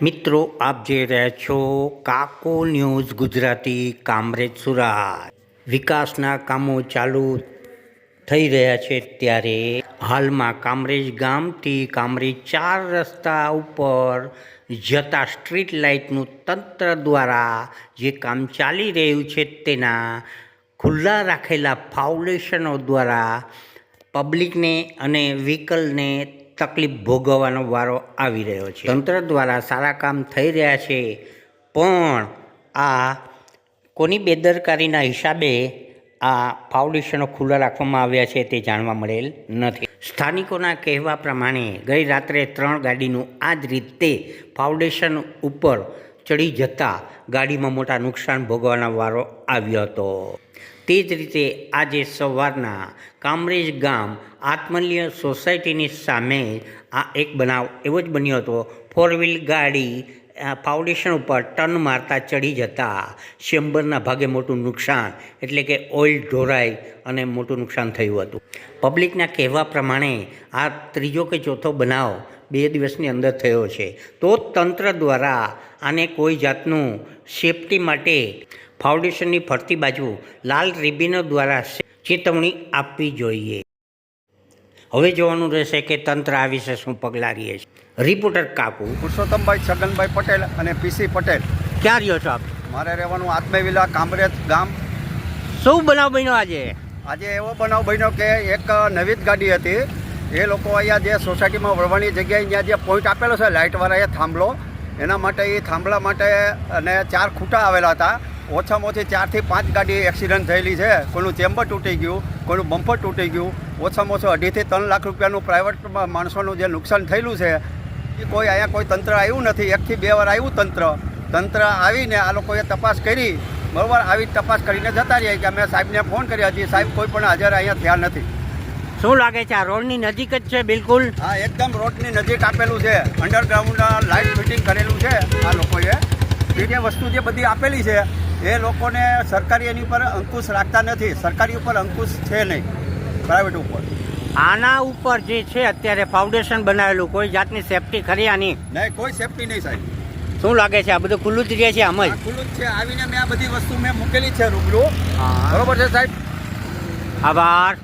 મિત્રો, આપ જે રહ્યા છો કાકો ન્યૂઝ ગુજરાતી કામરેજ સુરત. વિકાસના કામો ચાલુ થઈ રહ્યા છે ત્યારે હાલમાં કામરેજ ગામથી કામરેજ ચાર રસ્તા ઉપર જતા સ્ટ્રીટ લાઇટનું તંત્ર દ્વારા જે કામ ચાલી રહ્યું છે તેના ખુલ્લા રાખેલા ફાઉન્ડેશનો દ્વારા પબ્લિકને અને વ્હીકલને તકલીફ ભોગવવાનો વારો આવી રહ્યો છે. તંત્ર દ્વારા સારા કામ થઈ રહ્યા છે, પણ આ કોની બેદરકારીના હિસાબે આ ફાઉન્ડેશનો ખુલ્લા રાખવામાં આવ્યા છે તે જાણવા મળેલ નથી. સ્થાનિકોના કહેવા પ્રમાણે ગઈ રાત્રે ત્રણ ગાડીનું આ જ રીતે ફાઉન્ડેશન ઉપર ચડી જતા ગાડીમાં મોટા નુકસાન ભોગવવાનો વારો આવ્યો હતો. તે જ રીતે આજે સવારના કામરેજ ગામ આત્મલ્ય સોસાયટીની સામે આ એક બનાવ એવો જ બન્યો હતો. ફોર વ્હીલ ગાડી ફાઉન્ડેશન ઉપર ટર્ન મારતા ચડી જતા ચેમ્બરના ભાગે મોટું નુકસાન એટલે કે ઓઇલ ઢોરાઈ અને મોટું નુકસાન થયું હતું. પબ્લિકના કહેવા પ્રમાણે આ ત્રીજો કે ચોથો બનાવ બે દિવસની અંદર થયો છે. તો તંત્ર દ્વારા આને કોઈ જાતનું સેફટી માટે ફાઉન્ડેશનની ફરતી બાજુ લાલ રિબિનો દ્વારા ચેતવણી આપવી જોઈએ. હવે જોવાનું રહેશે કે તંત્ર આ વિશે શું પગલાં લે છે. રિપોર્ટર કાપુ પુરુષોત્તમભાઈ છગનભાઈ પટેલ અને પીસી પટેલ. ક્યાં રહ્યો છો આપ? મારે રહેવાનું આત્મેવિલા કામરેજ ગામ. શું બનાવ બન્યો આજે? આજે એવો બનાવ બન્યો કે એક નવી જ ગાડી હતી. એ લોકો અહીંયા જે સોસાયટીમાં વળવાની જગ્યાએ જ્યાં જે પોઈન્ટ આપેલો છે લાઇટવાળા એ થાંભલો, એના માટે, એ થાંભલા માટે અને ચાર ખૂટા આવેલા હતા. ઓછામાં ઓછી ચારથી પાંચ ગાડી એક્સિડન્ટ થયેલી છે. કોઈનું ચેમ્બર તૂટી ગયું, કોઈનું બમ્પર તૂટી ગયું. ઓછામાં ઓછું અઢીથી ત્રણ લાખ રૂપિયાનું પ્રાઇવેટ માણસોનું જે નુકસાન થયેલું છે, એ કોઈ અહીંયા કોઈ તંત્ર આવ્યું નથી. એકથી બે વાર આવ્યું તંત્ર. તંત્ર આવીને આ લોકોએ તપાસ કરી. બરાબર, આવી તપાસ કરીને જતા રહ્યા કે અમે સાહેબને ફોન કર્યા છીએ. સાહેબ, કોઈ પણ હાજર અહીંયા થયા નથી. શું લાગે છે આ રોડની નજીક જ છે બિલકુલ? હા એકદમ રોડની નજીક આપેલું છે. અંડરગ્રાઉન્ડ લાઇટ ફિટિંગ કરેલું છે આ લોકોએ. બીજી વસ્તુ જે બધી આપેલી છે એ લોકોને સરકારી એની ઉપર અંકુશ રાખતા નથી. સરકારી ઉપર અંકુશ છે નહીં પ્રાઇવેટ ઉપર. આના ઉપર જે છે અત્યારે ફાઉન્ડેશન બનાવેલું કોઈ જાતની સેફટી ખરી આની? નહીં કોઈ સેફટી નહીં સાહેબ. શું લાગે છે આ બધું ખુલ્લું જ રહે છે આમ જ? ખુલ્લું જ છે. આવીને મેં આ બધી વસ્તુ મેં મૂકેલી છે રૂબરૂ. બરોબર છે સાહેબ? આભાર.